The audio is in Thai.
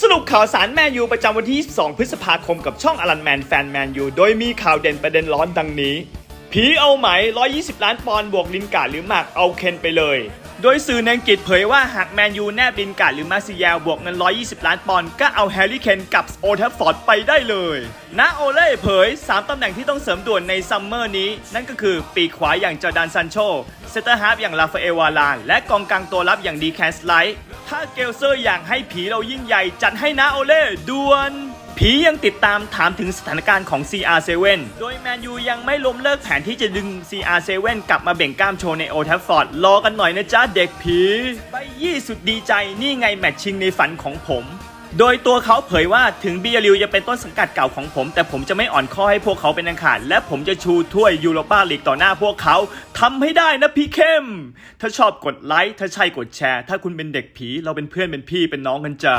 สรุปข่าวสารแมนยูประจำวันที่ 2 พฤษภาคมกับช่องอลันแมนแฟนแมนยูโดยมีข่าวเด่นประเด็นร้อนดังนี้ ผีเอาไหม 120 ล้านปอนด์บวกลินการ์หรือหมากเอาเคนไปเลย โดยสื่อในอังกฤษเผยว่าหากแมนยูแนบลินการ์หรือมาซิยาลบวกเงิน 120 ล้านปอนด์ก็เอาแฮร์รี่เคนกับโอทัฟฟอร์ดไปได้เลยนะโอเล่เผย 3 ตำแหน่งที่ต้องเสริมด่วนในซัมเมอร์นี้ นั่นก็คือปีกขวาอย่างจอร์แดนซันโชเซนเตอร์ฮาร์ฟอย่างลาฟาเอลวาลานและกองกลางตัวรับอย่างดีแคนสไลท์ ถ้าเกลเซอร์อย่างให้ผีเรายิ่งใหญ่จัดให้นะโอเล่ด่วน ผียังติดตามถามถึงสถานการณ์ของ CR7 โดยแมนยูยังไม่ล้มเลิกแผนที่จะดึง CR7 กลับมาเบ่งกล้ามโชว์ในโอทัฟฟอร์ด รอกันหน่อยนะจ๊ะเด็กผีใบยี่สุดดีใจนี่ไงแมตช์ชิงในฝันของผม โดยตัวเขาเผยว่าถึงบียริวจะเป็นต้นสังกัดเก่าของผม แต่ผมจะไม่อ่อนข้อให้พวกเขาเป็นอันขาดและผมจะชูถ้วยยูโรปาลีกต่อหน้าพวกเขาทำให้ได้นะพี่เข้ม ถ้าชอบกดไลค์ ถ้าใช่กดแชร์ ถ้าคุณเป็นเด็กผี เราเป็นเพื่อนเป็นพี่เป็นน้องกันจ้า